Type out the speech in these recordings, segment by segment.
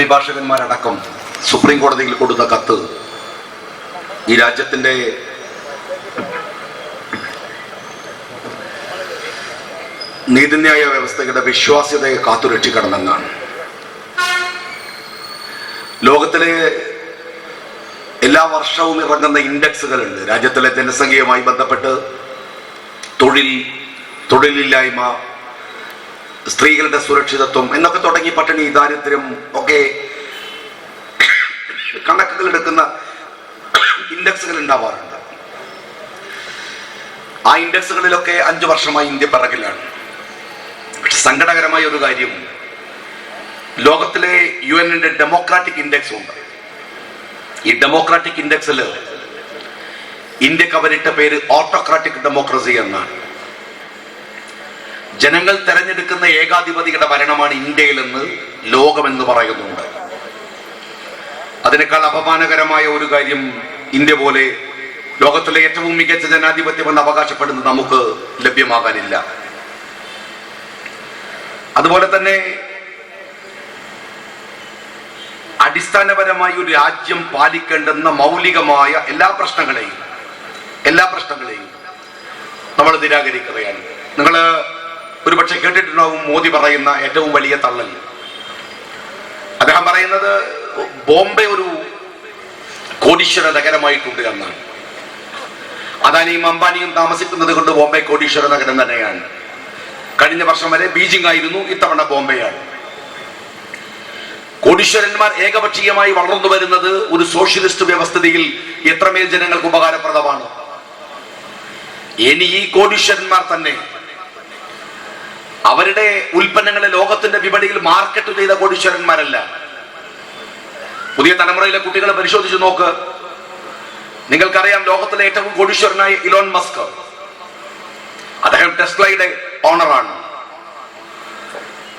അഭിഭാഷകന്മാരടക്കം supreme കോടതിയിൽ കൊടുത്ത കത്ത് ഈ രാജ്യത്തിന്റെ നീതിന്യായ വ്യവസ്ഥയുടെ വിശ്വാസ്യതയെ കാത്തുരക്ഷിക്കണമെന്നാണ്. ലോകത്തിലെ എല്ലാ വർഷവും ഇറങ്ങുന്ന ഇൻഡെക്സുകളുണ്ട്. രാജ്യത്തിലെ ജനസംഖ്യയുമായി ബന്ധപ്പെട്ട് തൊഴിൽ തൊഴിലില്ലായ്മ സ്ത്രീകളുടെ സുരക്ഷിതത്വം എന്നൊക്കെ തുടങ്ങി പട്ടിണി ദാരിദ്ര്യം ഒക്കെ കണക്കുകൾ എടുക്കുന്ന ഇൻഡെക്സുകൾ ഉണ്ടാവാറുണ്ട്. ആ ഇൻഡെക്സുകളിലൊക്കെ അഞ്ചു വർഷമായി ഇന്ത്യ പിറകിലാണ്. പക്ഷെ സങ്കടകരമായ ഒരു കാര്യം ലോകത്തിലെ യു എന്നിന്റെ ഡെമോക്രാറ്റിക് ഇൻഡെക്സ് ഉണ്ട്. ഈ ഡെമോക്രാറ്റിക് ഇൻഡെക്സിൽ ഇന്ത്യയ്ക്ക് അവരിട്ട പേര് ഓട്ടോക്രാറ്റിക് ഡെമോക്രസി എന്നാണ്. ജനങ്ങൾ തെരഞ്ഞെടുക്കുന്ന ഏകാധിപതിയുടെ ഭരണമാണ് ഇന്ത്യയിലെന്ന് ലോകമെന്ന് പറയുന്നുണ്ട്. അതിനേക്കാൾ അപമാനകരമായ ഒരു കാര്യം ഇന്ത്യ പോലെ ലോകത്തിലെ ഏറ്റവും മികച്ച ജനാധിപത്യം എന്ന് അവകാശപ്പെടുന്നത് നമുക്ക് ലഭ്യമാകാനില്ല. അതുപോലെ തന്നെ അടിസ്ഥാനപരമായി ഒരു രാജ്യം പാലിക്കേണ്ടുന്ന മൗലികമായ എല്ലാ പ്രശ്നങ്ങളെയും എല്ലാ പ്രശ്നങ്ങളെയും നമ്മൾ നിരാകരിക്കുകയാണ്. നിങ്ങൾ ഒരുപക്ഷെ കേട്ടിട്ടുണ്ടാവും മോദി പറയുന്ന ഏറ്റവും വലിയ തള്ളൽ അദ്ദേഹം പറയുന്നത് ബോംബെ ഒരു കോടീശ്വര നഗരമായിട്ടുണ്ട് എന്നാണ്. അദാനിയും അംബാനിയും താമസിക്കുന്നത് കൊണ്ട് ബോംബെ കോടീശ്വര നഗരം തന്നെയാണ്. കഴിഞ്ഞ വർഷം വരെ ബീജിംഗ് ആയിരുന്നു ഇത്തവണ ബോംബെയാണ്. കോടീശ്വരന്മാർ ഏകപക്ഷീയമായി വളർന്നു വരുന്നത് ഒരു സോഷ്യലിസ്റ്റ് വ്യവസ്ഥിതിയിൽ എത്രമേൽ ജനങ്ങൾക്ക് ഉപകാരപ്രദമാണ്. ഇനി ഈ കോടീശ്വരന്മാർ തന്നെ അവരുടെ ഉൽപ്പന്നങ്ങളെ ലോകത്തിന്റെ വിപണിയിൽ മാർക്കറ്റ് ചെയ്ത കോടീശ്വരന്മാരല്ല. പുതിയ തലമുറയിലെ കുട്ടികളെ പരിശോധിച്ച് നോക്ക്. നിങ്ങൾക്കറിയാം ലോകത്തിലെ ഏറ്റവും കോടീശ്വരനായ ഇലോൺ മസ്ക്. അദ്ദേഹം ടെസ്ലയുടെ ഓണറാണ്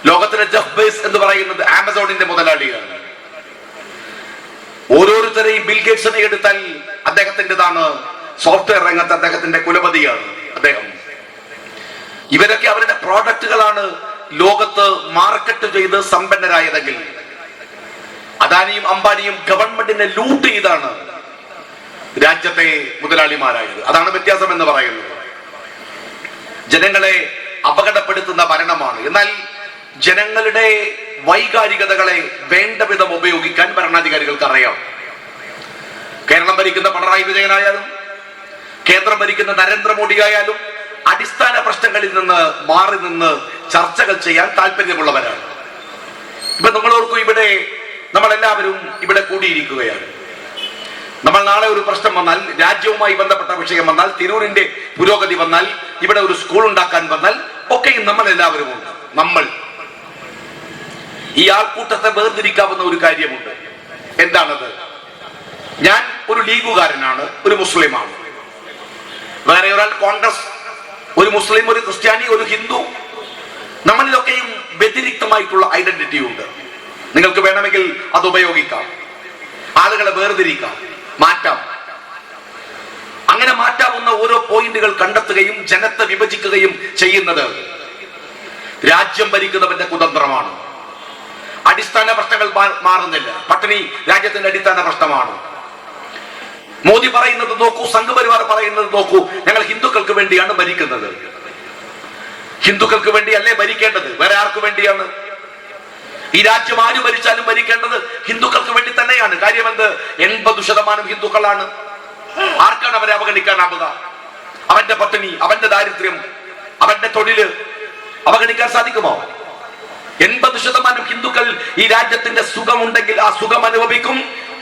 ലോകത്തിലെ ജഫ് ബേസ് എന്ന് പറയുന്നത് ആമസോണിന്റെ മുതലാളിയാണ്. ഓരോരുത്തരെയും ബിൽ ഗേറ്റ്സിനെ എടുത്താൽ അദ്ദേഹത്തിന്റെതാണ് സോഫ്റ്റ്വെയർ രംഗത്ത് അദ്ദേഹത്തിന്റെ കുലപതിയാണ് അദ്ദേഹം. ഇവരൊക്കെ അവരുടെ പ്രോഡക്റ്റുകളാണ് ലോകത്ത് മാർക്കറ്റ് ചെയ്ത് സമ്പന്നരായതെങ്കിൽ. അദാനിയും അംബാനിയും ഗവൺമെന്റിനെ ലൂട്ട് ചെയ്താണ് രാജ്യത്തെ മുതലാളിമാരായത്. അതാണ് വ്യത്യാസം എന്ന് പറയുന്നത്. ജനങ്ങളെ അപകടപ്പെടുത്തുന്ന ഭരണമാണ്. എന്നാൽ ജനങ്ങളുടെ വൈകാരികതകളെ വേണ്ട വിധം ഉപയോഗിക്കാൻ ഭരണാധികാരികൾക്ക് അറിയാം കേരളം ഭരിക്കുന്ന പിണറായി വിജയനായാലും കേന്ദ്രം ഭരിക്കുന്ന നരേന്ദ്രമോദി ആയാലും അടിസ്ഥാന പ്രശ്നങ്ങളിൽ നിന്ന് മാറി നിന്ന് ചർച്ചകൾ ചെയ്യാൻ താല്പര്യമുള്ളവരാണ്. ഇപ്പൊ നമ്മളോർക്കും ഇവിടെ നമ്മളെല്ലാവരും ഇവിടെ കൂടിയിരിക്കുകയാണ്. നമ്മൾ നാളെ ഒരു പ്രശ്നം വന്നാൽ രാജ്യവുമായി ബന്ധപ്പെട്ട വിഷയം വന്നാൽ തിരൂരിന്റെ പുരോഗതി വന്നാൽ ഇവിടെ ഒരു സ്കൂൾ ഉണ്ടാക്കാൻ വന്നാൽ ഒക്കെയും നമ്മൾ എല്ലാവരും ഉണ്ട്. നമ്മൾ. ഈ ആൾക്കൂട്ടത്തെ വേർതിരിക്കാവുന്ന ഒരു കാര്യമുണ്ട്. എന്താണത്? ഞാൻ ഒരു ലീഗുകാരനാണ് ഒരു മുസ്ലിമാണ്. വേറെ ഒരാൾ കോൺഗ്രസ് ഒരു മുസ്ലിം ഒരു ക്രിസ്ത്യാനി ഒരു ഹിന്ദു നമ്മളിലൊക്കെയും വ്യതിരിക്തമായിട്ടുള്ള ഐഡന്റിറ്റി ഉണ്ട്. നിങ്ങൾക്ക് വേണമെങ്കിൽ അത് ഉപയോഗിക്കാം. ആളുകളെ വേർതിരിക്കാം. മാറ്റാം. അങ്ങനെ മാറ്റാവുന്ന ഓരോ പോയിന്റുകൾ കണ്ടെത്തുകയും ജനത്തെ വിഭജിക്കുകയും ചെയ്യുന്നത് രാജ്യം ഭരിക്കുന്നവന്റെ കുതന്ത്രമാണ്. അടിസ്ഥാന പ്രശ്നങ്ങൾ മാറുന്നില്ല. പട്ടിണി രാജ്യത്തിന്റെ അടിസ്ഥാന പ്രശ്നമാണ്. മോദി പറയുന്നത് നോക്കൂ സംഘപരിവാർ പറയുന്നത് നോക്കൂ. ഞങ്ങൾ ഹിന്ദുക്കൾക്ക് വേണ്ടിയാണ് ഭരിക്കുന്നത്. ഹിന്ദുക്കൾക്ക് വേണ്ടി അല്ലേ ഭരിക്കേണ്ടത്? വേറെ ആർക്ക് വേണ്ടിയാണ്? ഈ രാജ്യം ആര് ഭരിച്ചാലും ഭരിക്കേണ്ടത് ഹിന്ദുക്കൾക്ക് വേണ്ടി തന്നെയാണ്. കാര്യമെന്ത് എൺപത് ശതമാനം ഹിന്ദുക്കളാണ്. ആർക്കാണ് അവരെ അവഗണിക്കാനാവുക? അവന്റെ പത്നി അവന്റെ ദാരിദ്ര്യം അവന്റെ തൊഴിൽ അവഗണിക്കാൻ സാധിക്കുമോ? എൺപത് ശതമാനം ഹിന്ദുക്കൾ ഈ രാജ്യത്തിന്റെ സുഖമുണ്ടെങ്കിൽ ആ സുഖം അനുഭവിക്കും.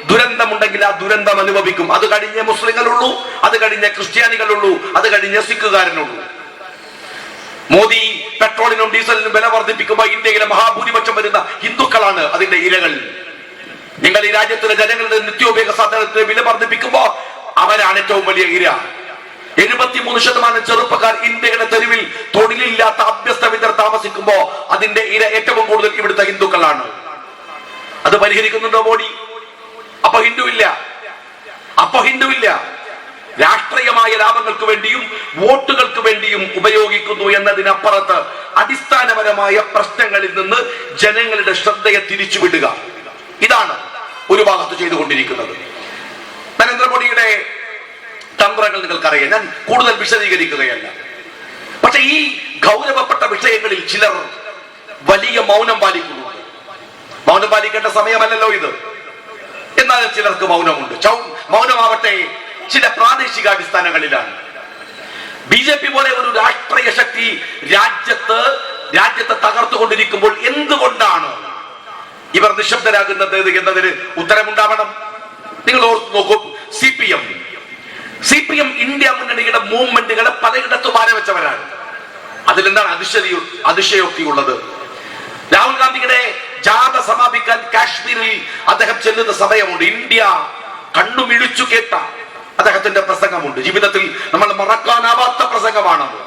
ദുരന്തമുണ്ടെങ്കിൽ ആ ദുരന്തം അനുഭവിക്കും. അത് കഴിഞ്ഞ മുസ്ലിങ്ങളുള്ളൂ അത് കഴിഞ്ഞ ക്രിസ്ത്യാനികളുള്ളൂ അത് കഴിഞ്ഞ സിഖുകാരനുള്ളൂ. മോദി പെട്രോളിനും ഡീസലിനും വില വർദ്ധിപ്പിക്കുമ്പോൾ ഇന്ത്യയിലെ മഹാഭൂരിപക്ഷം വരുന്ന ഹിന്ദുക്കളാണ് അതിന്റെ ഇരകൾ. നിങ്ങൾ ഈ രാജ്യത്തിലെ ജനങ്ങളുടെ നിത്യോപയോഗ സാധനത്തിന് വില വർദ്ധിപ്പിക്കുമ്പോൾ അവരാണ് ഏറ്റവും വലിയ ഇര. എഴുപത്തിമൂന്ന് ശതമാനം ചെറുപ്പക്കാർ ഇന്ത്യയുടെ തെരുവിൽ തൊഴിലില്ലാത്ത അഭ്യസ്ത വിദർ താമസിക്കുമ്പോൾ അതിന്റെ ഇര ഏറ്റവും കൂടുതൽ ഇവിടുത്തെ ഹിന്ദുക്കളാണ്. അത് പരിഹരിക്കുന്നുണ്ടോ മോഡി അപ്പൊ ഹിന്ദു ഇല്ല അപ്പൊ ഹിന്ദു ഇല്ല രാഷ്ട്രീയമായ ലാഭങ്ങൾക്ക് വേണ്ടിയും വോട്ടുകൾക്ക് വേണ്ടിയും ഉപയോഗിക്കുന്നു എന്നതിനപ്പുറത്ത് അടിസ്ഥാനപരമായ പ്രശ്നങ്ങളിൽ നിന്ന് ജനങ്ങളുടെ ശ്രദ്ധയെ തിരിച്ചുവിടുക. ഇതാണ് ഒരു ഭാഗത്ത് ചെയ്തുകൊണ്ടിരിക്കുന്നത്. നരേന്ദ്രമോദിയുടെ തന്ത്രങ്ങൾ നിങ്ങൾക്കറിയാം. ഞാൻ കൂടുതൽ വിശദീകരിക്കുകയല്ല. പക്ഷെ ഈ ഗൗരവപ്പെട്ട വിഷയങ്ങളിൽ ചിലർ വലിയ മൗനം പാലിക്കുന്നു മൗനം പാലിക്കേണ്ട സമയമല്ലല്ലോ ഇത്. എന്നാലും ചിലർക്ക് മൗനമുണ്ട്. മൗനമാവട്ടെ ചില പ്രാദേശിക അടിസ്ഥാനങ്ങളിലാണ് ബി ജെ പി പോലെ ഒരു രാഷ്ട്രീയ ശക്തി രാജ്യത്ത് രാജ്യത്തെ തകർത്തുകൊണ്ടിരിക്കുമ്പോൾ എന്തുകൊണ്ടാണ് ഇവർ നിശബ്ദരാകുന്നത് എന്നതിന് ഉത്തരമുണ്ടാവണം. നിങ്ങൾ ഓർത്ത് നോക്കൂ C P M. C P M India മുന്നണിയുടെ മൂവ്മെന്റുകളെ പലയിടത്തും ആരംഭിച്ചവരാണ് അതിലെന്താണ് അതിശയ അതിശയോക്തി ഉള്ളത് രാഹുൽ ഗാന്ധിയുടെ ജാഥ സമാപിക്കാൻ കാശ്മീരിൽ അദ്ദേഹം ചെല്ലുന്ന സമയമുണ്ട്. ഇന്ത്യ കണ്ണുമിഴിച്ചു കേട്ട അദ്ദേഹത്തിന്റെ പ്രസംഗമുണ്ട്. ജീവിതത്തിൽ നമ്മൾ മറക്കാനാവാത്ത പ്രസംഗമാണത്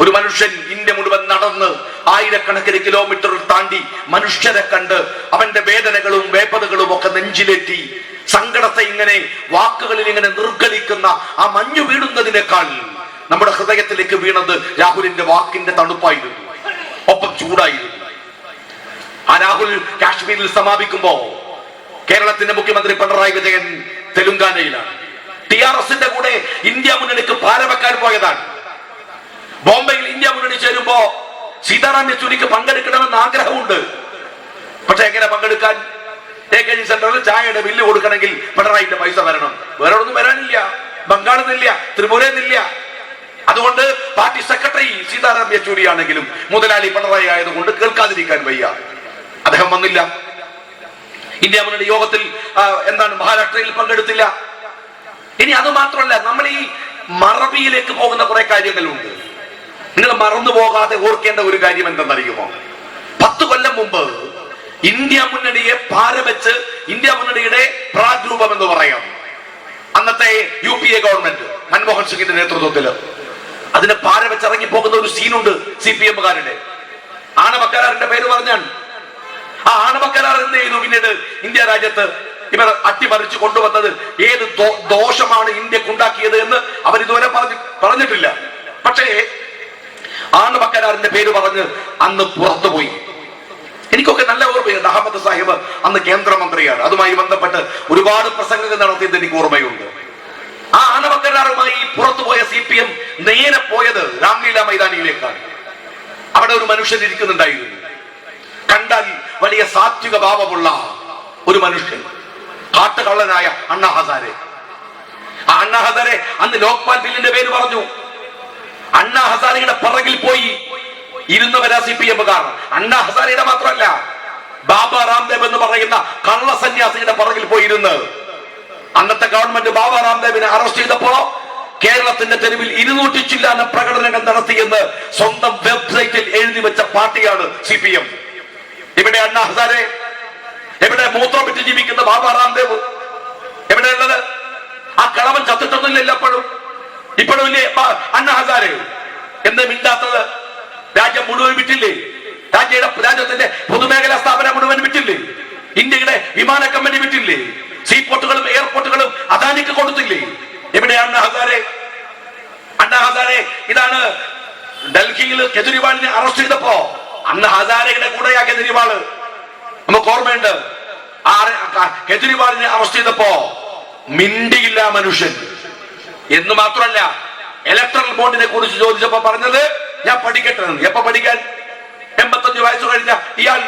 ഒരു മനുഷ്യൻ ഇന്ത്യ മുഴുവൻ നടന്ന് ആയിരക്കണക്കിന് കിലോമീറ്റർ താണ്ടി മനുഷ്യരെ കണ്ട് അവന്റെ വേദനകളും വേപ്പതകളും ഒക്കെ നെഞ്ചിലേറ്റി സങ്കടത്തെ ഇങ്ങനെ വാക്കുകളിൽ ഇങ്ങനെ നിർഗലിക്കുന്ന ആ മഞ്ഞു വീഴുന്നതിനേക്കാൾ നമ്മുടെ ഹൃദയത്തിലേക്ക് വീണത് രാഹുലിന്റെ വാക്കിന്റെ തണുപ്പായിരുന്നു. ഒപ്പം ചൂടായിരുന്നു. രാഹുൽ കാശ്മീരിൽ സമാപിക്കുമ്പോ കേരളത്തിന്റെ മുഖ്യമന്ത്രി പിണറായി വിജയൻ തെലുങ്കാനയിലാണ്. ടി ആർ എസിന്റെ കൂടെ ഇന്ത്യ മുന്നണിക്ക് പാരവെക്കാൻ പോയതാണ്. ബോംബെയിൽ ഇന്ത്യ മുന്നണി ചേരുമ്പോ സീതാറാം യെച്ചൂരിക്ക് പങ്കെടുക്കണമെന്ന് ആഗ്രഹമുണ്ട്. പക്ഷെ എങ്ങനെ പങ്കെടുക്കാൻ? എ കെ ജി സെന്ററിൽ ചായയുടെ ബില്ല് കൊടുക്കണമെങ്കിൽ പിണറായിന്റെ പൈസ വരണം വേറെ ഒന്നും വരാനില്ല. ബംഗാളിൽ നിന്നില്ല ത്രിപുരയിൽ നിന്നില്ല. അതുകൊണ്ട് പാർട്ടി സെക്രട്ടറി സീതാറാം യെച്ചൂരി ആണെങ്കിലും മുതലാളി പിണറായി ആയതുകൊണ്ട് കേൾക്കാതിരിക്കാൻ വയ്യ. അദ്ദേഹം വന്നില്ല. ഇന്ത്യ മുന്നണി യോഗത്തിൽ എന്താണ് മഹാരാഷ്ട്രയിൽ പങ്കെടുത്തില്ല. ഇനി അത് മാത്രമല്ല നമ്മൾ ഈ മറവിയിലേക്ക് പോകുന്ന കുറെ കാര്യങ്ങളുണ്ട്. നിങ്ങൾ മറന്നു പോകാതെ ഓർക്കേണ്ട ഒരു കാര്യം എന്തെന്നറിയുമോ? പത്ത് കൊല്ലം മുമ്പ് ഇന്ത്യ മുന്നണിയെ പാരവെച്ച് ഇന്ത്യ മുന്നണിയുടെ പ്രാഗ്രൂപം എന്ന് പറയാം. അന്നത്തെ U P A government Manmohan സിംഗിന്റെ നേതൃത്വത്തിൽ. അതിനെ പാരവെച്ച് ഇറങ്ങി പോകുന്ന ഒരു സീനുണ്ട് സി പി എമ്മുകാരുടെ. ആണവക്കരാറിന്റെ പേര് പറഞ്ഞാൽ ആ ആണവ കരാർ എന്ത് ചെയ്തു? പിന്നീട് ഇന്ത്യ രാജ്യത്ത് ഇവർ അട്ടിമറിച്ച് കൊണ്ടുവന്നത് ഏത് ദോഷമാണ് ഇന്ത്യക്കുണ്ടാക്കിയത് എന്ന് അവർ ഇതുവരെ പറഞ്ഞു പറഞ്ഞിട്ടില്ല. പക്ഷേ ആണവ കരാറിന്റെ പേര് പറഞ്ഞ് അന്ന് പുറത്തുപോയി. എനിക്കൊക്കെ നല്ല ഓർമ്മയുണ്ട്. അഹമ്മദ് സാഹിബ് അന്ന് കേന്ദ്രമന്ത്രിയാണ്. അതുമായി ബന്ധപ്പെട്ട് ഒരുപാട് പ്രസംഗങ്ങൾ നടത്തിയത് എനിക്ക് ഓർമ്മയുണ്ട്. ആ ആണവ കരാറുമായി പുറത്തുപോയ സി പി എം നേരെ പോയത് രാംലീല മൈതാനിയിലേക്കാണ്. അവിടെ ഒരു മനുഷ്യൻ ഇരിക്കുന്നുണ്ടായിരുന്നു. കണ്ടാൽ വലിയ സാത്വിക ഭാവമുള്ള ഒരു മനുഷ്യൻ കാട്ടുകള്ളനായ അണ്ണാ ഹസാരെ ആ അണ്ണാ ഹസാരെ അന്ന് ലോക്പാൽ ബില്ലിന്റെ പേര് പറഞ്ഞു. അണ്ണാ ഹസാരയുടെ പിറകിൽ പോയി ഇരുന്നവരാ സി പി എമ്മുകാർ. അണ്ണാ ഹസാരയുടെ മാത്രമല്ല ബാബ രാംദേവ് എന്ന് പറയുന്ന കള്ള സന്യാസിയുടെ പിറകിൽ പോയിരുന്ന്. അന്നത്തെ ഗവൺമെന്റ് ബാബ രാംദേവിനെ അറസ്റ്റ് ചെയ്തപ്പോ കേരളത്തിന്റെ തെരുവിൽ ഇരുന്നൂറ്റി ചില്ലാന പ്രകടനങ്ങൾ നടത്തിയെന്ന് സ്വന്തം വെബ്സൈറ്റിൽ എഴുതി വെച്ച പാർട്ടിയാണ് സി പി എം. ഇവിടെ അണ്ണ ഹസാരെ എവിടെ മൂത്രം വിറ്റ് ജീവിക്കുന്ന ബാബ എവിടെ ഉള്ളത് ആ കളവൻ ചത്തിട്ടൊന്നുമില്ല എപ്പോഴും. ഇപ്പോഴും ഇല്ലേ? അണ്ണ ഹസാരെ എന്ത് മിണ്ടാത്തത് രാജ്യം മുഴുവൻ വിറ്റില്ലേ? രാജ്യയുടെ രാജ്യത്തിന്റെ പൊതുമേഖലാ സ്ഥാപനം മുഴുവൻ വിറ്റില്ലേ? ഇന്ത്യയുടെ വിമാന കമ്പനി വിറ്റില്ലേ? സീപോർട്ടുകളും എയർപോർട്ടുകളും അദാനിക്ക് കൊടുത്തില്ലേ? എവിടെയാണ് ഹസാരെ അണ്ണ ഹസാരെ ഇതാണ് ഡൽഹിയിൽ കെജ്രിവാളിനെ അറസ്റ്റ് ചെയ്തപ്പോ അന്ന് ഹസാരയുടെ കൂടെയാ കെജ്രിവാൾ. നമുക്ക് ഓർമ്മയുണ്ട്. ആ കെജ്രിവാളിനെ അറസ്റ്റ് ചെയ്തപ്പോ മിണ്ടിയില്ല മനുഷ്യൻ. എന്ന് മാത്രമല്ല ഇലക്ട്രൽ ബോണ്ടിനെ കുറിച്ച് ചോദിച്ചപ്പോ പറഞ്ഞത് ഞാൻ പഠിക്കട്ടെ എപ്പൊ പഠിക്കാൻ? എൺപത്തഞ്ച് വയസ്സ് കഴിഞ്ഞ ഇയാൾ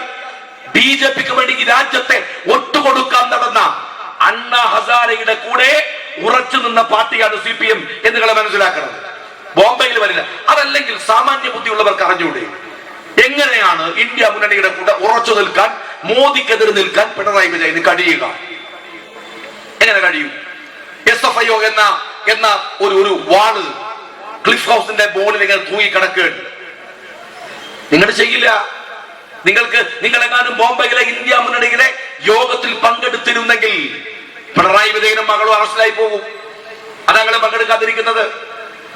ബി ജെ പിക്ക് വേണ്ടി ഈ രാജ്യത്തെ ഒട്ടുകൊടുക്കാൻ നടന്ന അണ്ണാ ഹസാരയുടെ കൂടെ ഉറച്ചു നിന്ന പാർട്ടിയാണ് സി പി എം എന്നുകളെ മനസ്സിലാക്കണം. ബോംബെയിൽ വരില്ല. അതല്ലെങ്കിൽ സാമാന്യ ബുദ്ധിയുള്ളവർക്ക് അറിഞ്ഞൂടെ? എങ്ങനെയാണ് ഇന്ത്യ മുന്നണിയുടെ കൂടെ ഉറച്ചു നിൽക്കാൻ മോദിക്കെതിരെ നിൽക്കാൻ പിണറായി വിജയന് കഴിയുക? എങ്ങനെ കഴിയും? എസ് എഫ് ഐ ഒ എന്ന എന്ന ഒരു ഒരു വാൾ ക്ലിഫ് ഹൗസിന്റെ ബോർഡിൽ ഇങ്ങനെ തൂങ്ങിക്കിടക്കുകയാണ്. നിങ്ങൾ ചെയ്യില്ല. നിങ്ങൾക്ക് നിങ്ങളെങ്ങാനും ബോംബെയിലെ ഇന്ത്യ മുന്നണിയിലെ യോഗത്തിൽ പങ്കെടുത്തിരുന്നെങ്കിൽ പിണറായി വിജയനും മകളും അറസ്റ്റിലായി പോകും. അതങ്ങനെ പങ്കെടുക്കാതിരിക്കുന്നത്.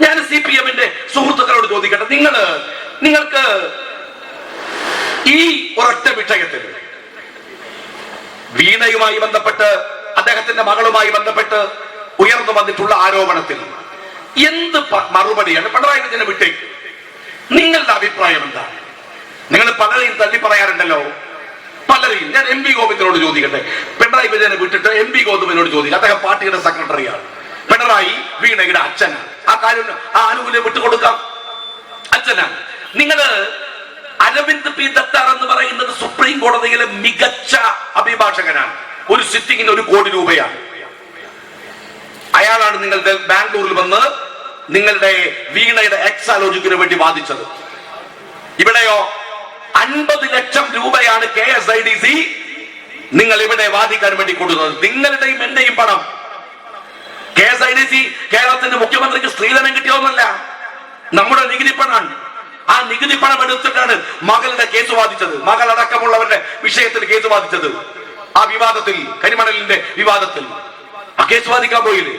ഞാൻ സി പി എമ്മിന്റെ സുഹൃത്തുക്കളോട് ചോദിക്കട്ടെ. നിങ്ങൾ നിങ്ങൾക്ക് ഈ ഒരൊറ്റ വിഷയത്തിൽ വീണയുമായി ബന്ധപ്പെട്ട് അദ്ദേഹത്തിന്റെ മകളുമായി ബന്ധപ്പെട്ട് ഉയർന്നു വന്നിട്ടുള്ള ആരോപണത്തിൽ എന്ത് മറുപടിയാണ് പിണറായി വിജയനെ വിട്ടേക്ക്? നിങ്ങളുടെ അഭിപ്രായം എന്താണ് നിങ്ങൾ പലരെയും തള്ളി പറയാറുണ്ടല്ലോ. പലരെയും. ഞാൻ എം പി ഗോവിന്ദനോട് ചോദിക്കട്ടെ. പിണറായി വിജയനെ വിട്ടിട്ട് എം പി ഗോവിന്ദനോട് ചോദിക്കും അദ്ദേഹം പാർട്ടിയുടെ സെക്രട്ടറിയാണ്. പിണറായി വീണയുടെ അച്ഛനാണ്. ആ കാര്യം ആ ആനുകൂല്യം വിട്ടുകൊടുക്കാം. അച്ഛനാണ്. നിങ്ങൾ അരവിന്ദ് പി. ദത്താർ എന്ന് പറയുന്നത് സുപ്രീം കോടതിയിലെ മികച്ച അഭിഭാഷകനാണ്. ഒരു സിറ്റിങ്ങിന് ഒരു കോടി രൂപയാണ്. അയാളാണ് നിങ്ങളുടെ ബാംഗ്ലൂരിൽ വന്ന് നിങ്ങളുടെ വീണയുടെ എക്സാലോജിക്കിന് വേണ്ടി വാദിച്ചത്. ഇവിടെയോ അൻപത് ലക്ഷം രൂപയാണ് K S I D C നിങ്ങൾ ഇവിടെ വാദിക്കാൻ വേണ്ടി കൊടുക്കുന്നത്. നിങ്ങളുടെയും എന്റെയും പണം. K S I D C കേരളത്തിന്റെ മുഖ്യമന്ത്രിക്ക് സ്ത്രീധനം കിട്ടിയോന്നല്ല നമ്മുടെ നികുതി പണമാണ് ആ നികുതി പണം എടുത്തിട്ടാണ് മകളുടെ കേസ് വാദിച്ചത്. മകൾ അടക്കമുള്ളവരുടെ വിഷയത്തിൽ കേസ് വാദിച്ചത്. ആ വിവാദത്തിൽ കരിമണലിന്റെ വിവാദത്തിൽ. ആ കേസ് വാദിക്കാൻ പോയില്ലേ?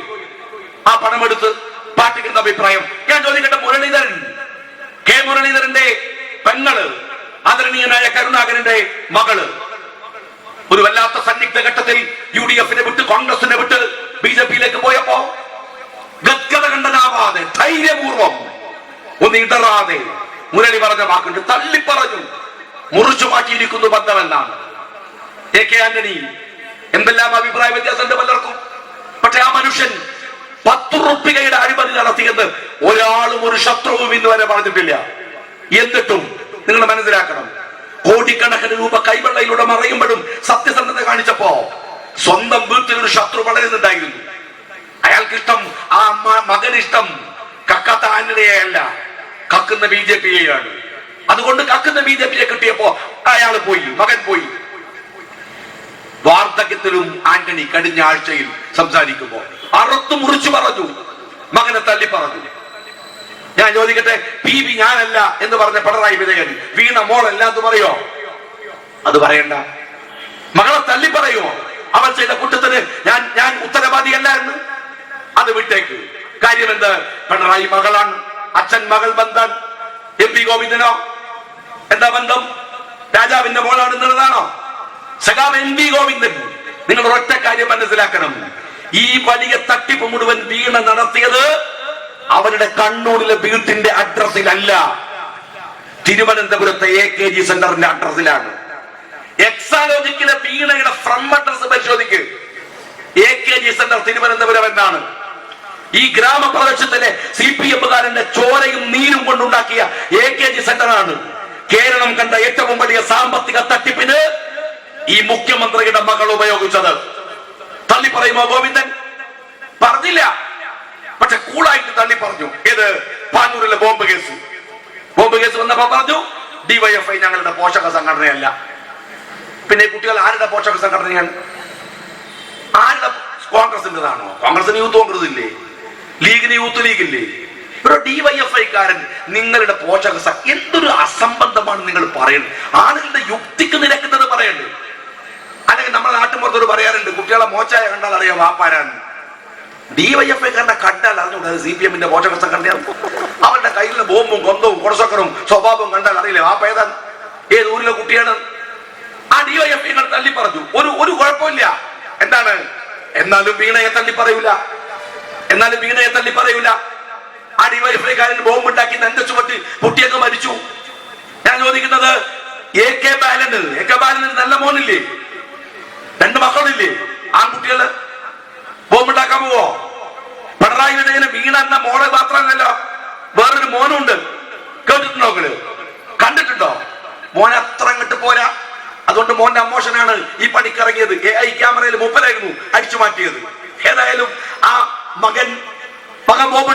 ആ പണം എടുത്ത് പാട്ടിക്കുന്ന അഭിപ്രായം ഞാൻ ചോദിക്കട്ടെ മുരളീധരൻ? കെ മുരളീധരന്റെ പെങ്ങൾ ആദരണീയനായ കരുണാകരന്റെ മകൾ. ഒരു വല്ലാത്ത സന്നിഗ്ധ ഘട്ടത്തിൽ യു ഡി എഫിനെ വിട്ട് കോൺഗ്രസിനെ വിട്ട് ബി ജെ പിയിലേക്ക് പോയപ്പോ ഗദ്ഗത കണ്ടനാവാതെ ധൈര്യപൂർവം ഒന്ന് ഇടറാതെ മുരളി പറഞ്ഞ വാക്കുണ്ട്. തള്ളി പറഞ്ഞു മുറിച്ചു മാറ്റിയിരിക്കുന്നു ബന്ധമെന്നാണ്. എ കെ ആന്റണി എന്തെല്ലാം അഭിപ്രായ വ്യത്യാസമുണ്ട് പലർക്കും. പക്ഷെ ആ മനുഷ്യൻ പത്ത് റുപ്പികയുടെ അഴിമതി നടത്തിയെന്ന് ഒരാളും ഒരു ശത്രുവും ഇന്ന് വരെ പറഞ്ഞിട്ടില്ല. എന്നിട്ടും നിങ്ങൾ മനസ്സിലാക്കണം. കോടിക്കണക്കിന് രൂപ കൈവെള്ളയിലൂടെ മറയുമ്പോഴും സത്യസന്ധത കാണിച്ചപ്പോ സ്വന്തം വീട്ടിൽ ഒരു ശത്രു വളരുന്നുണ്ടായിരുന്നു. അയാൾക്കിഷ്ടം ആ മകനിഷ്ടം കക്കാത്ത ആന്റണിയെയല്ല കക്കുന്ന ബി ജെ പിയെയാണ്. അതുകൊണ്ട് കക്കുന്ന ബി ജെ പിയെ കിട്ടിയപ്പോ അയാൾ പോയി മകൻ പോയി. വാർദ്ധക്യത്തിലും ആന്റണി കഴിഞ്ഞ ആഴ്ചയിൽ സംസാരിക്കുമ്പോ അറുത്തു മുറിച്ചു പറഞ്ഞു. മകനെ തള്ളി പറഞ്ഞു. ഞാൻ ചോദിക്കട്ടെ പി ബി ഞാനല്ല എന്ന് പറഞ്ഞ പിണറായി വിജയൻ വീണ മോളല്ല എന്ന് പറയോ? അത് പറയണ്ട. മകളെ തല്ലി പറയുമോ അവൾ ചെയ്ത കുറ്റത്തിന് ഞാൻ ഞാൻ ഉത്തരവാദിയല്ല എന്ന്? അത് വിട്ടേക്ക്. കാര്യം എന്ത്? പിണറായി മകളാണ്. അച്ഛൻ മകൾ ബന്ധം എം പി ഗോവിന്ദനോ? എന്താ ബന്ധം? രാജാവിന്റെ മോളാണ് എന്നുള്ളതാണോ സഖാവ് എം പി ഗോവിന്ദൻ നിങ്ങൾ ഒറ്റ കാര്യം മനസ്സിലാക്കണം. ഈ വലിയ തട്ടിപ്പ് മുഴുവൻ വീണ നടത്തിയത് അവരുടെ കണ്ണൂരിലെ വീട്ടിന്റെ അഡ്രസ്സിലല്ല തിരുവനന്തപുരത്തെ എ കെ ജി സെന്ററിന്റെ അഡ്രസ്സിലാണ് എക്സാലോജിക്കിലെ വീണയുടെ from address പരിശോധിക്ക്. A K G centre Thiruvananthapuram എന്നാണ്. ഈ ഗ്രാമപ്രദേശത്തിലെ സി പി എമ്മുകാരന്റെ ചോരയും നീരും കൊണ്ടുണ്ടാക്കിയ എ കെ ജി സെന്ററാണ്. കേരളം കണ്ട ഏറ്റവും വലിയ സാമ്പത്തിക തട്ടിപ്പിന് ഈ മുഖ്യമന്ത്രിയുടെ മകൾ ഉപയോഗിച്ചത്. തള്ളി പറയുമോ ഗോവിന്ദൻ? പറഞ്ഞില്ല. പക്ഷെ കൂളായിട്ട് തള്ളി പറഞ്ഞു. ഇത് പാനൂരിലെ ബോംബ് കേസ്. ബോംബ് കേസ് വന്നപ്പോ പറഞ്ഞു ഡിവൈഎഫ്ഐ ഞങ്ങളുടെ പോഷക സംഘടനയല്ല. പിന്നെ കുട്ടികൾ ആരുടെ പോഷക സംഘടനയാണ്? ആരുടെ കോൺഗ്രസിന്റെതാണോ? കോൺഗ്രസിന് യൂത്ത് കോൺഗ്രസ് ഇല്ലേ? ലീഗിന് യൂത്ത് ലീഗ് ഇല്ലേ ഒരു ഡിവൈഎഫ്ഐക്കാരൻ നിങ്ങളുടെ പോഷക സ- എന്തൊരു അസംബന്ധമാണ് നിങ്ങൾ പറയുന്നത്? ആളുകളുടെ യുക്തിക്ക് നിരക്കുന്നത് പറയണ്ടേ. അല്ലെങ്കിൽ നമ്മുടെ നാട്ടുമ്പുറത്തോട് പറയാറുണ്ട് കുട്ടികളെ മോച്ചായ കണ്ടാൽ അറിയാം വാപ്പാരാന്ന് ഡിവൈഎഫ്ഐക്കാരനെ കണ്ടാൽ അറിഞ്ഞൂടെ സി പി എമ്മിന്റെ പോഷക സംഘടനയാണ് അവരുടെ കയ്യിലെ ബോംബും കൊന്തവും കൊടസക്കറും സ്വഭാവവും കണ്ടാൽ അറിയില്ല? വാപ്പ ഏതാണ്? ഏത് ഊരിലെ കുട്ടിയാണ്? ആ ഡിവൈഎഫ്ഐ തള്ളി പറഞ്ഞു ഒരു ഒരു കുഴപ്പമില്ല. എന്താണ്? എന്നാലും വീണയെ തള്ളി പറയൂല എന്നാലും വീണയെ തള്ളി പറയൂല. ആ ഡിവൈഎഫ്ഐക്കാരൻ ബോംബുണ്ടാക്കി ഉണ്ടാക്കി നെന്റെ കുട്ടിയൊക്കെ മരിച്ചു. ഞാൻ ചോദിക്കുന്നത് എ കെ ബാലന് എ കെ ബാലന് നല്ല മോനില്ലേ? രണ്ട് മക്കളില്ലേ? ആൺകുട്ടികൾ? ബോംബുണ്ടാക്കാൻ പോവോ? പിണറായി വിജയന് വീണ എന്ന മോളെ മാത്രമല്ല വേറൊരു മോനുണ്ട് കേട്ടിട്ടുണ്ടോ നിങ്ങൾ കണ്ടിട്ടുണ്ടോ? മോൻ അത്ര അങ്ങോട്ട് പോരാ. അതുകൊണ്ട് മോന്റെ അമോഷനാണ് ഈ പണിക്കിറങ്ങിയത് എ ഐ ക്യാമറയിൽ മുപ്പലായിരുന്നു അടിച്ചു മാറ്റിയത്. ഏതായാലും ആ മകൻ മകൻ ബോംബ്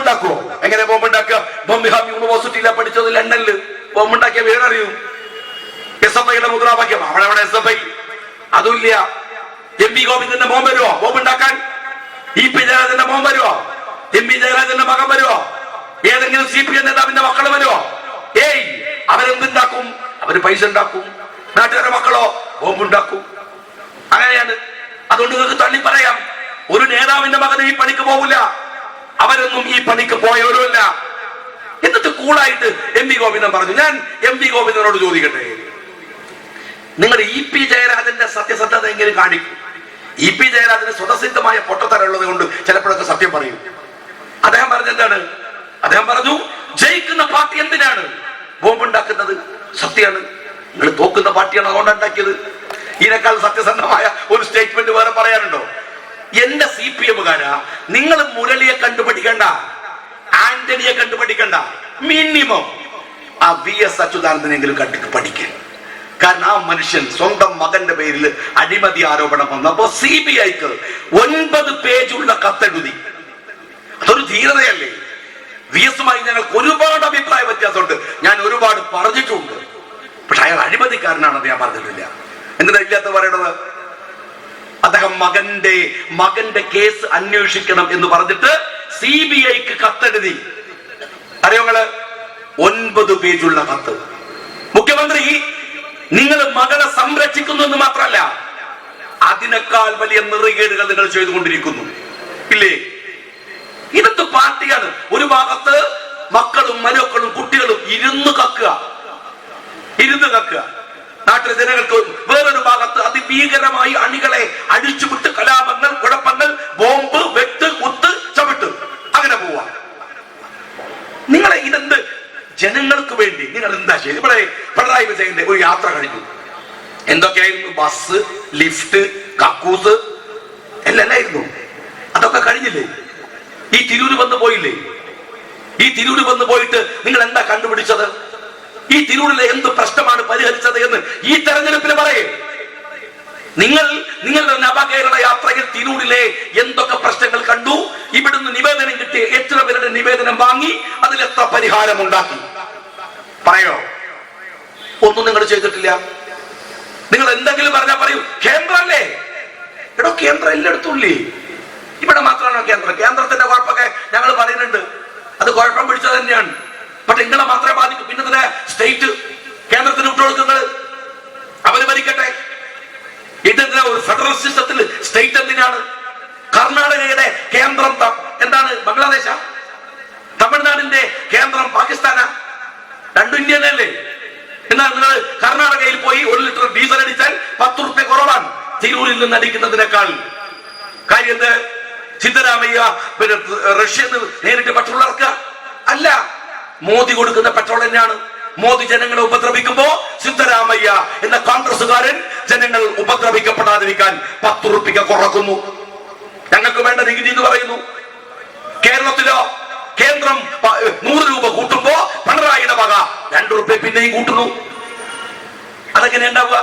എങ്ങനെ ബോംബ് ഉണ്ടാക്കുക? ബോംബിഹാം യൂണിവേഴ്സിറ്റിയിലെ പഠിച്ചത് ലണ്ടനിൽ. ബോംബ് ഉണ്ടാക്കിയ എസ് എഫ് ഐയുടെ മുദ്രാവാക്യം. അവിടെ അവിടെ എസ് എഫ് ഐ അതുമില്ല. എം പി ഗോവിന്ദന്റെ മോൻ വരുവോ? ബോംബ് ഉണ്ടാക്കാൻ? ഇ പി ജയരാജന്റെ മോൻ വരുവോ? എം പി ജയരാജന്റെ മകൻ വരുവോ? ഏതെങ്കിലും സി പി എം നേതാവിന്റെ മക്കൾ വരുവോ? ഏയ് അവരെന്തുണ്ടാക്കും? അവർ പൈസ ഉണ്ടാക്കും. നാട്ടുകാരുടെ മക്കളോ? ബോംബുണ്ടാക്കും അങ്ങനെയാണ്. അതുകൊണ്ട് നിങ്ങൾക്ക് തള്ളി പറയാം. ഒരു നേതാവിന്റെ മകൻ ഈ പണിക്ക് പോകില്ല അവരൊന്നും ഈ പണിക്ക് പോയവരുമല്ല. എന്നിട്ട് കൂളായിട്ട് എം വി ഗോവിന്ദൻ പറഞ്ഞു ഞാൻ എം വി ഗോവിന്ദനോട് ചോദിക്കട്ടെ? നിങ്ങളുടെ ഇ പി ജയരാജന്റെ സത്യസന്ധത എങ്ങനെ കാണിക്കും? ഇ പി ജയരാജന് സ്വതസിദ്ധമായ പൊട്ടത്തരുള്ളത് കൊണ്ട് ചിലപ്പോഴൊക്കെ സത്യം പറയും. അദ്ദേഹം പറഞ്ഞെന്താണ് അദ്ദേഹം പറഞ്ഞു ജയിക്കുന്ന പാർട്ടി എന്തിനാണ്? ബോംബുണ്ടാക്കുന്നത് സത്യമാണ്. നിങ്ങൾ തോക്കുന്ന പാർട്ടിയാണ് അതുകൊണ്ട് ഉണ്ടാക്കിയത്. ഇതിനേക്കാൾ സത്യസന്ധമായ ഒരു സ്റ്റേറ്റ്മെന്റ് വേറെ പറയാനുണ്ടോ? എന്റെ സി പി എമ്മുകാരാ നിങ്ങൾ മുരളിയെ കണ്ടുപഠിക്കണ്ട ആന്റണിയെ കണ്ടുപഠിക്കണ്ട. മിനിമം ആ വി എസ് അച്യുതാനന്ദനെങ്കിലും കണ്ടു പഠിക്കാൻ കാരണം ആ മനുഷ്യൻ സ്വന്തം മകന്റെ പേരിൽ അഴിമതി ആരോപണം വന്നപ്പോ സി ബി ഐക്ക് ഒൻപത് പേജുള്ള കത്തെഴുതി. അതൊരു ധീരതയല്ലേ? വി എസുമായി ഞങ്ങൾക്ക് ഒരുപാട് അഭിപ്രായ വ്യത്യാസമുണ്ട്. ഞാൻ ഒരുപാട് പറഞ്ഞിട്ടുണ്ട്. പക്ഷെ അയാൾ അഴിമതിക്കാരനാണെന്ന് ഞാൻ പറഞ്ഞിട്ടില്ല. എന്തിനാ ഇല്ലാത്ത പറയണത്? അദ്ദേഹം മകന്റെ മകന്റെ കേസ് അന്വേഷിക്കണം എന്ന് പറഞ്ഞിട്ട് സി ബി ഐക്ക് കത്തെഴുതി. അറിയോങ്ങൾ ഒൻപത് പേജുള്ള കത്ത്. മുഖ്യമന്ത്രി നിങ്ങൾ മകളെ സംരക്ഷിക്കുന്നു എന്ന് മാത്രമല്ല അതിനേക്കാൾ വലിയ നിറുകേടുകൾ നിങ്ങൾ ചെയ്തുകൊണ്ടിരിക്കുന്നു. ഇല്ലേ? ഇതൊക്കെ പാർട്ടിയാണ്? ഒരു ഭാഗത്ത് മക്കളും മരുക്കളും കുട്ടികളും ഇരുന്ന് കക്കുക. ഇരുന്ന് കക്കുക. നാട്ടിലെ ജനങ്ങൾക്ക് വേറൊരു ഭാഗത്ത് അതിഭീകരമായി അണികളെ അടിച്ചുവിട്ട് കലാപങ്ങൾ കുഴപ്പങ്ങൾ ബോംബ് വെട്ട് കുത്ത് ചവിട്ട്. അങ്ങനെ പോവാ. നിങ്ങളെ ഇതെന്ത്? ജനങ്ങൾക്ക് വേണ്ടി. നിങ്ങൾ എന്താ ചെയ്ത്? ഇവിടെ പിണറായി വിജയന്റെ ഒരു യാത്ര കഴിഞ്ഞു. എന്തൊക്കെയായിരുന്നു? ബസ് ലിഫ്റ്റ് കക്കൂസ് എല്ലാം ആയിരുന്നു അതൊക്കെ കഴിഞ്ഞില്ലേ? ഈ തിരൂര് വന്ന് പോയില്ലേ? ഈ തിരൂര് വന്ന് പോയിട്ട് നിങ്ങൾ എന്താ കണ്ടുപിടിച്ചത്? ഈ തിരൂരിലെ എന്ത് പ്രശ്നമാണ് പരിഹരിച്ചത് എന്ന് ഈ തെരഞ്ഞെടുപ്പിൽ പറയും. നിങ്ങൾ നിങ്ങളുടെ നവകേരള യാത്രയിൽ തിരൂരിലെ എന്തൊക്കെ പ്രശ്നങ്ങൾ കണ്ടു? ഇവിടുന്ന് നിവേദനം കിട്ടി എത്ര പേരുടെ നിവേദനം വാങ്ങി അതിൽ എത്ര പരിഹാരം ഉണ്ടാക്കി? പറയോ? ഒന്നും നിങ്ങൾ ചെയ്തിട്ടില്ല. നിങ്ങൾ എന്തെങ്കിലും പറഞ്ഞാൽ പറയൂ. കേന്ദ്രല്ലേ എടോ കേന്ദ്രം എല്ലായിടത്തും ഇല്ലേ? ഇവിടെ മാത്രമാണോ കേന്ദ്രം? കേന്ദ്രത്തിന്റെ കുഴപ്പമൊക്കെ ഞങ്ങൾ പറയുന്നുണ്ട്. അത് കുഴപ്പം പിടിച്ചത് തന്നെയാണ്. പക്ഷെ നിങ്ങളെ മാത്രമേ ബാധിക്കൂ. പിന്നെ സ്റ്റേറ്റ് കേന്ദ്രത്തിന് വിട്ടുകൊടുക്കുന്നത് അവർ ഭരിക്കട്ടെ? ഇതെന്തിനാ ഒരു ഫെഡറൽ സിസ്റ്റത്തിൽ സ്റ്റേറ്റ് എന്തിനാണ്? കർണാടകയുടെ കേന്ദ്രം എന്താണ്? ബംഗ്ലാദേശ? തമിഴ്നാടിന്റെ കേന്ദ്രം പാകിസ്ഥാനാ? രണ്ടു ഇന്ത്യനല്ലേ എന്നാൽ നിങ്ങൾ കർണാടകയിൽ പോയി ഒരു ലിറ്റർ ഡീസൽ അടിച്ചാൽ പത്ത് റുപ്യ കുറവാണ്. തിരൂരിൽ നിന്ന് അടിക്കുന്നതിനേക്കാൾ. കാര്യം എന്ത്? സിദ്ധരാമയ്യ പിന്നെ റഷ്യ നേരിട്ട് മറ്റുള്ളവർക്ക് അല്ല. മോദി കൊടുക്കുന്ന പെട്രോൾ തന്നെയാണ്. മോദി ജനങ്ങളെ ഉപദ്രവിക്കുമ്പോ സിദ്ധരാമയ്യ എന്ന കോൺഗ്രസുകാരൻ ജനങ്ങൾ ഉപദ്രവിക്കപ്പെടാതിരിക്കാൻ പത്ത് റുപ്യ കുറക്കുന്നു. ഞങ്ങൾക്ക് വേണ്ട നികുതി എന്ന് പറയുന്നു. കേരളത്തിലോ കേന്ദ്രം നൂറ് രൂപ കൂട്ടുമ്പോ പിണറായിയുടെ വക രണ്ടു റുപ്യ പിന്നെയും കൂട്ടുന്നു. അതെങ്ങനെ ഉണ്ടാവുക?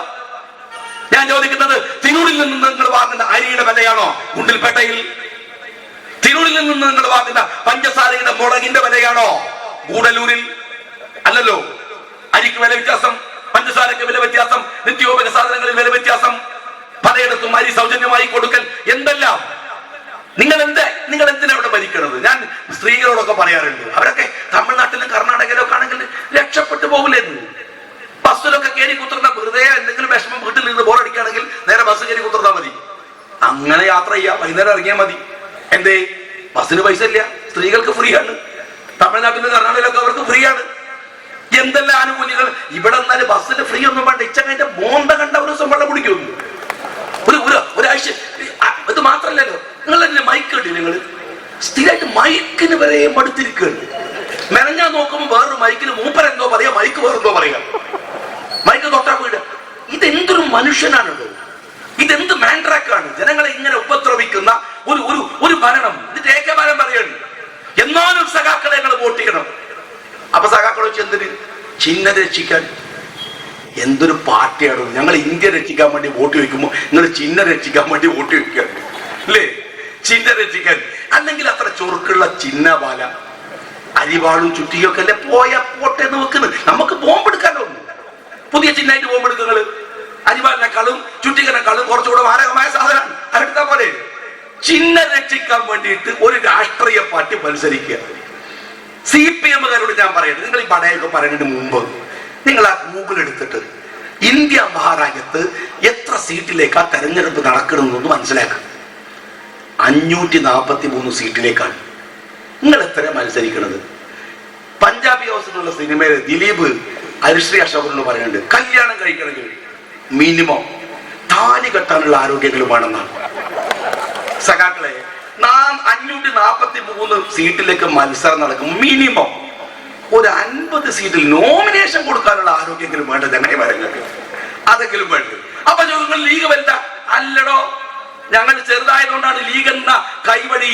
ഞാൻ ചോദിക്കുന്നത് തിരൂരിൽ നിന്ന് നിങ്ങൾ വാങ്ങുന്ന അരിയുടെ വിലയാണോ ഗുണ്ടിൽപേട്ടയിൽ തിരൂരിൽ നിന്ന് നിങ്ങൾ വാങ്ങുന്ന പഞ്ചസാരയുടെ മുളകിന്റെ വിലയാണോ? ഗൂഡലൂരിൽ അല്ലല്ലോ. അരിക്ക് വില വ്യത്യാസം പഞ്ചസാരക്ക് വില വ്യത്യാസം നിത്യോപക സാധനങ്ങളിൽ വില വ്യത്യാസം പലയിടത്തും അരി സൗജന്യമായി കൊടുക്കൽ എന്തെല്ലാം? നിങ്ങൾ എന്ത് നിങ്ങൾ എന്തിനാ അവിടെ ഭരിക്കണത്? ഞാൻ സ്ത്രീകളോടൊക്കെ പറയാറുണ്ട്. അവരൊക്കെ തമിഴ്നാട്ടിലും കർണാടകയിലും ഒക്കെ ആണെങ്കിൽ രക്ഷപ്പെട്ടു പോകില്ലായിരുന്നു ബസ്സിലൊക്കെ കയറി കുത്തുന്ന വെറുതെ എന്തെങ്കിലും വിഷമം വീട്ടിൽ നിന്ന് ബോറടിക്കുകയാണെങ്കിൽ നേരെ ബസ് കയറി കുത്തിർന്നാ മതി. അങ്ങനെ യാത്ര ചെയ്യാം. വൈകുന്നേരം ഇറങ്ങിയാൽ മതി. എന്തേ? ബസ്സിന് പൈസ ഇല്ല. സ്ത്രീകൾക്ക് ഫ്രീ ആണ്. തമിഴ്നാട്ടിലും കർണാടകയിലൊക്കെ അവർക്ക് ഫ്രീ ആണ് എന്തെല്ലാം ആനുകൂല്യങ്ങൾ? ഇവിടെ എന്നാലും ബസ്സിന് ഫ്രീ ഒന്നും വേണ്ട. ഇച്ചങ്ങന്റെ മോന്ത കണ്ട ഒരു ദിവസം വെള്ളം കുടിക്കുന്നു ഒരു ഒരു ഒരാഴ്ച. ഇത് മാത്രല്ലല്ലോ. നിങ്ങൾ എന്നെ മൈക്ക് കണ്ടില്ല നിങ്ങൾ സ്ഥിരമായിട്ട് മൈക്കിന് വരെ മടുത്തിരിക്കുകയാണ്. മെനഞ്ഞാ നോക്കുമ്പോൾ വേറൊരു മൈക്കിന് മൂപ്പരെന്തോ പറയാ മൈക്ക് വേറെന്തോ പറയാ. മൈക്ക് തൊട്ടാ വീട് ഇതെന്തൊരു മനുഷ്യനാണത്? ഇതെന്ത് മാൻഡ്രാക്കാണ് ജനങ്ങളെ ഇങ്ങനെ ഉപദ്രവിക്കുന്ന ഒരു ഒരു ഒരു ഭരണം. ഇത് ഏക ഭരണം പറയാണ്. എന്നാലും സഖാക്കളെ ഞങ്ങൾ വോട്ട് ചെയ്യണം. അപ്പൊ സഖാക്കൾ വെച്ച് എന്തിന്? ചിഹ്ന രക്ഷിക്കാൻ. എന്തൊരു പാർട്ടിയാണ് ഞങ്ങൾ ഇന്ത്യ രക്ഷിക്കാൻ വേണ്ടി വോട്ട് ചോദിക്കുമ്പോൾ നിങ്ങൾ ചിഹ്ന രക്ഷിക്കാൻ വേണ്ടി വോട്ട് ചോദിക്കുകയാണ് അല്ലേ? ചിഹ്ന രക്ഷിക്കാൻ. അല്ലെങ്കിൽ അത്ര ചൊറുക്കുള്ള ചിഹ്ന ബാല അരിവാളും ചുറ്റിയൊക്കെ അല്ലേ? പോയ പോട്ടെ എന്ന് വെക്കുന്നത്. നമുക്ക് ബോംബെടുക്കാനോ പുതിയ ചിഹ്നമായിട്ട് ബോംബെടുക്കുന്നത് അരിവാളിനെക്കാളും ചുറ്റികനെക്കാളും കുറച്ചുകൂടെ മാരകമായ സാധനമാണ്. അതെടുത്താ പോലെ? ചിഹ്ന രക്ഷിക്കാൻ വേണ്ടിയിട്ട് ഒരു രാഷ്ട്രീയ പാർട്ടി മത്സരിക്കുക. സി പി എമ്മുകാരോട് ഞാൻ പറയുന്നത് നിങ്ങൾ ഈ പടയൊക്കെ പറയുന്നതിന് മുമ്പ് നിങ്ങൾ ആ ഗൂഗിൾ എടുത്തിട്ട് ഇന്ത്യ മഹാരാജ്യത്ത് എത്ര സീറ്റിലേക്കാ തെരഞ്ഞെടുപ്പ് നടക്കണമെന്നൊന്ന് മനസ്സിലാക്കുക. അഞ്ഞൂറ്റി നാൽപ്പത്തി മൂന്ന് സീറ്റിലേക്കാണ് നിങ്ങൾ എത്ര മത്സരിക്കണത്? പഞ്ചാബി ഹൗസ് എന്നുള്ള സിനിമയിൽ ദിലീപ് ഹരിശ്രീ അശോകനോട് പറയുന്നുണ്ട് കല്യാണം കഴിക്കണമെങ്കിൽ മിനിമം താലി കെട്ടാനുള്ള ആരോഗ്യങ്ങളും വേണമെന്നാണ്. സഖാക്കളെ നാം അഞ്ഞൂറ്റി നാൽപ്പത്തി മൂന്ന് സീറ്റിലേക്ക് മത്സരം നടക്കും. മിനിമം ഒരു അൻപത് സീറ്റിൽ നോമിനേഷൻ കൊടുക്കാനുള്ള ആരോഗ്യമെങ്കിലും വേണ്ട ചങ്ങായിമാരങ്ങൾക്ക് അതെങ്കിലും വേണ്ട അപ്പൊ ചോദിക്കുന്നത് ലീഗ് വരില്ല അല്ലടോ? ഞങ്ങൾ ചെറുതായതുകൊണ്ടാണ് ലീഗ് എന്ന കൈവഴി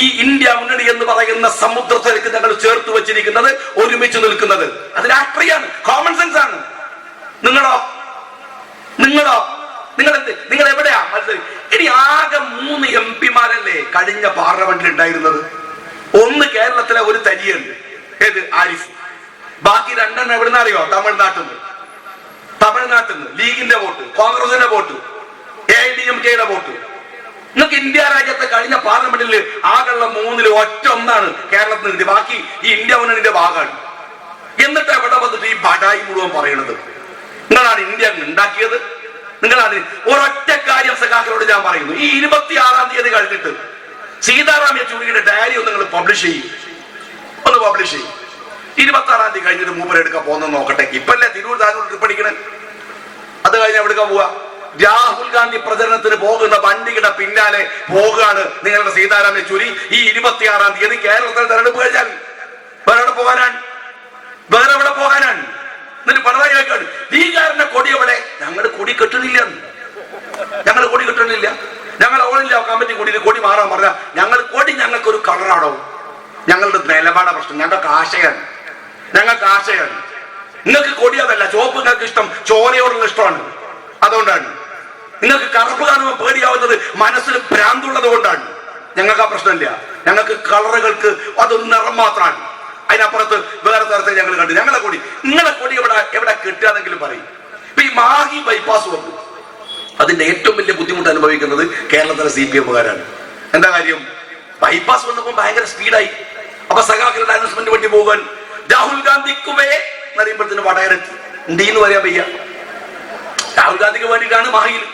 ഈ ഇന്ത്യ മുന്നണി എന്ന് പറയുന്ന സമുദ്രത്തിലേക്ക് ഞങ്ങൾ ചേർത്ത് വെച്ചിരിക്കുന്നത് ഒരുമിച്ച് നിൽക്കുന്നത്. അത് രാഷ്ട്രീയമാണ് കോമൺ സെൻസ് ആണ്. നിങ്ങളോ? നിങ്ങളോ? നിങ്ങൾ എന്ത് നിങ്ങൾ എവിടെയാ മത്സരി ഇനി ആകെ മൂന്ന് എം പിമാരല്ലേ കഴിഞ്ഞ പാർലമെന്റിൽ ഉണ്ടായിരുന്നത്? ഒന്ന് കേരളത്തിലെ ഒരു തരിയുണ്ട് ഏത്? ആരിഫ്. ബാക്കി രണ്ടെണ്ണം എവിടുന്ന് അറിയോ? തമിഴ്നാട്ടിൽ നിന്ന് തമിഴ്നാട്ടിൽ നിന്ന് ലീഗിന്റെ വോട്ട് കോൺഗ്രസിന്റെ വോട്ട് എ ഡി എം കെയുടെ വോട്ട്. നിങ്ങൾക്ക് ഇന്ത്യ രാജ്യത്തെ കഴിഞ്ഞ പാർലമെന്റിൽ ആകെയുള്ള മൂന്നിൽ ഒറ്റ ഒന്നാണ് കേരളത്തിൽ നിന്ന് ബാക്കി ഈ ഇന്ത്യ മുന്നണിന്റെ ഭാഗമാണ്. എന്നിട്ട് എവിടെ വന്നിട്ട് ഈ ബഡായി മുഴുവൻ പറയണത്? നിങ്ങളാണ് ഇന്ത്യ അങ്ങ് ഉണ്ടാക്കിയത് അത് ഒരൊറ്റ കാര്യം സഖാക്കളോട് ഞാൻ പറയുന്നു. ഈ ഇരുപത്തി ആറാം തീയതി കഴിഞ്ഞിട്ട് സീതാറാം യെച്ചൂരിയുടെ ഡയറി ഒന്ന് നിങ്ങൾ പബ്ലിഷ് ചെയ്യും. ഒന്ന് പബ്ലിഷ് ചെയ്യും. ഇരുപത്തി ആറാം തീയതി കഴിഞ്ഞിട്ട് മൂപ്പർ എടുക്കാൻ പോകുന്നത് നോക്കട്ടെ. ഇപ്പല്ലേ താനൂർ ട്രിപ്പ് അടിക്കണേ? അത് കഴിഞ്ഞ് എവിടുക്ക പോവാ രാഹുൽ ഗാന്ധി പ്രചരണത്തിന് പോകുന്ന വണ്ടിയുടെ പിന്നാലെ പോകുകയാണ് നിങ്ങളുടെ സീതാറാം യെച്ചൂരി ഈ ഇരുപത്തിയാറാം തീയതി കേരളത്തിൽ തെരഞ്ഞെടുപ്പ് കഴിഞ്ഞാൽ വേറെ എവിടെ പോകാനാണ്? വേറെ എവിടെ പോകാനാണ് എന്നിട്ട് പിണറായി കേൾക്കാണ് ലീഗാരന്റെ കൊടി എവിടെ ഞങ്ങൾ കൊടി കെട്ടണില്ല ഞങ്ങൾ കൊടി കെട്ടണില്ല ഞങ്ങൾ ഓളില്ല കമ്മിറ്റി കൂടി കൊടി മാറാൻ പറഞ്ഞാൽ ഞങ്ങൾ കൊടി ഞങ്ങൾക്കൊരു കളറാണോ? ഞങ്ങളുടെ നിലപാടാ പ്രശ്നം. ഞങ്ങൾക്ക് ആശയാണ്. ഞങ്ങൾക്ക് ആശയാണ്. നിങ്ങൾക്ക് കൊടി അതല്ല. നിങ്ങൾക്ക് ഇഷ്ടം. ചോരയോടുള്ള ഇഷ്ടമാണ്. അതുകൊണ്ടാണ്. നിങ്ങൾക്ക് കറുപ്പ് കാണുമ്പോൾ പേടിയാവുന്നത് മനസ്സിൽ ഭ്രാന്തുള്ളത് കൊണ്ടാണ്. ഞങ്ങൾക്ക് ആ പ്രശ്നമില്ല. ഞങ്ങൾക്ക് കളറുകൾക്ക് അതൊരു നിറം മാത്രമാണ്. അതിനപ്പുറത്ത് വേറെ തരത്തിൽ ഞങ്ങൾ കണ്ടു. ഞങ്ങളെ കൊടി നിങ്ങളെ കൊടി എവിടെ എവിടെ കിട്ടുകയാണെങ്കിലും പറയും. ഇപ്പൊ ഈ മാഹി ബൈപ്പാസ് വന്നു. അതിന്റെ ഏറ്റവും വലിയ ബുദ്ധിമുട്ട് അനുഭവിക്കുന്നത് കേരളത്തിലെ സി പി എമ്മുകാരാണ്. എന്താ കാര്യം? ബൈപ്പാസ് വന്നപ്പോൾ ഭയങ്കര സ്പീഡായി അപ്പൊ സഖാക്കളുടെ അനൗൺസ്മെന്റ് വേണ്ടി പോകാൻ രാഹുൽ ഗാന്ധിക്കുമേ എന്നറിയുമ്പോഴത്തേന് വടകരത്തി ഉണ്ടീന്ന് പറയാൻ വയ്യ. രാഹുൽ ഗാന്ധിക്ക് വേണ്ടിയിട്ടാണ് മാഹിയിൽ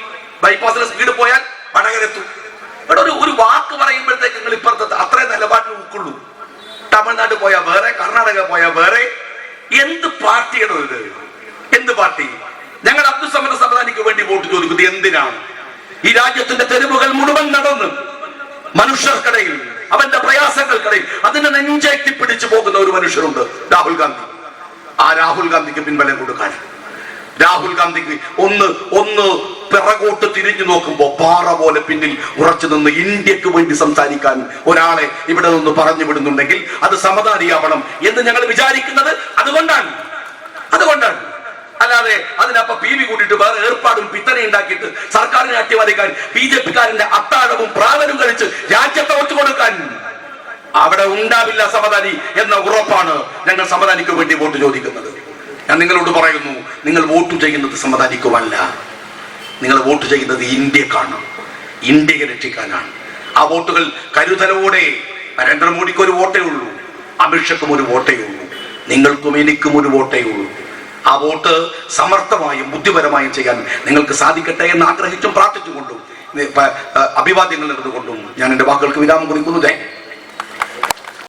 ബൈപ്പാസിലെ സ്പീഡ് പോയാൽ വടകരെത്തും ഇവിടെ ഒരു ഒരു വാക്ക് പറയുമ്പോഴത്തേക്ക് നിങ്ങൾ ഇപ്പുറത്തെ അത്രയും നിലപാടിന് ഉൾക്കൊള്ളൂ. തമിഴ്നാട് പോയാൽ വേറെ കർണാടക പോയാൽ വേറെ. എന്ത് പാർട്ടിയാണ് എന്ത് പാർട്ടി? ഞങ്ങൾ അബ്ദുസമര സമദാനിക്ക് വേണ്ടി വോട്ട് ചോദിക്കുന്നത് എന്തിനാണ്? ഈ രാജ്യത്തിന്റെ തെരുവുകൾ മുഴുവൻ നടന്ന് മനുഷ്യർക്കിടയിൽ അവന്റെ പ്രയാസങ്ങൾക്കിടയിൽ അതിനെ നെഞ്ചേറ്റി പിടിച്ചു പോകുന്ന ഒരു മനുഷ്യരുണ്ട് രാഹുൽ ഗാന്ധി. ആ രാഹുൽ ഗാന്ധിക്ക് പിൻബലം കൊടുക്കാൻ. രാഹുൽ ഗാന്ധിക്ക് ഒന്ന് ഒന്ന് പിറകോട്ട് തിരിഞ്ഞു നോക്കുമ്പോ പാറ പോലെ പിന്നിൽ ഉറച്ചു നിന്ന് ഇന്ത്യയ്ക്ക് വേണ്ടി സംസാരിക്കാൻ ഒരാളെ ഇവിടെ നിന്ന് പറഞ്ഞു വിടുന്നുണ്ടെങ്കിൽ അത് സമതാരിയാവണം എന്ന് ഞങ്ങൾ വിചാരിക്കുന്നത്. അതുകൊണ്ടാണ്. അതുകൊണ്ടാണ്. അല്ലാതെ അതിനപ്പൊ പി വി കൂട്ടിയിട്ട് വേറെ ഏർപ്പാടും പിത്തനെ ഉണ്ടാക്കിയിട്ട് സർക്കാരിനെ അട്ടിമറിക്കാൻ ബി ജെ പിക്കാരന്റെ അത്താഴവും പ്രാവലും കഴിച്ച് രാജ്യത്തെ ഒത്തുകൊടുക്കാൻ അവിടെ ഉണ്ടാവില്ല സമതാനി എന്ന ഉറപ്പാണ് ഞങ്ങൾ സമതാനിക്ക് വേണ്ടി വോട്ട് ചോദിക്കുന്നത്. ഞാൻ നിങ്ങളോട് പറയുന്നു നിങ്ങൾ വോട്ട് ചെയ്യുന്നത് സമതാനിക്കുമല്ല നിങ്ങൾ വോട്ട് ചെയ്യുന്നത് ഇന്ത്യക്കാണ്. ഇന്ത്യയെ രക്ഷിക്കാനാണ്. ആ വോട്ടുകൾ കരുതലോടെ നരേന്ദ്രമോദിക്ക് ഒരു വോട്ടേ ഉള്ളൂ അമിത്ഷക്കും ഒരു വോട്ടേ ഉള്ളൂ നിങ്ങൾക്കും എനിക്കും ഒരു വോട്ടേ ഉള്ളൂ. ആ വോട്ട് സമർത്ഥമായും ബുദ്ധിപരമായും ചെയ്യാൻ നിങ്ങൾക്ക് സാധിക്കട്ടെ എന്ന് ആഗ്രഹിച്ചും പ്രാർത്ഥിച്ചുകൊണ്ടും അഭിവാദ്യങ്ങൾ നേർന്നുകൊണ്ടും ഞാൻ എന്റെ വാക്കുകൾക്ക് വിരാമം കുറിക്കുന്നു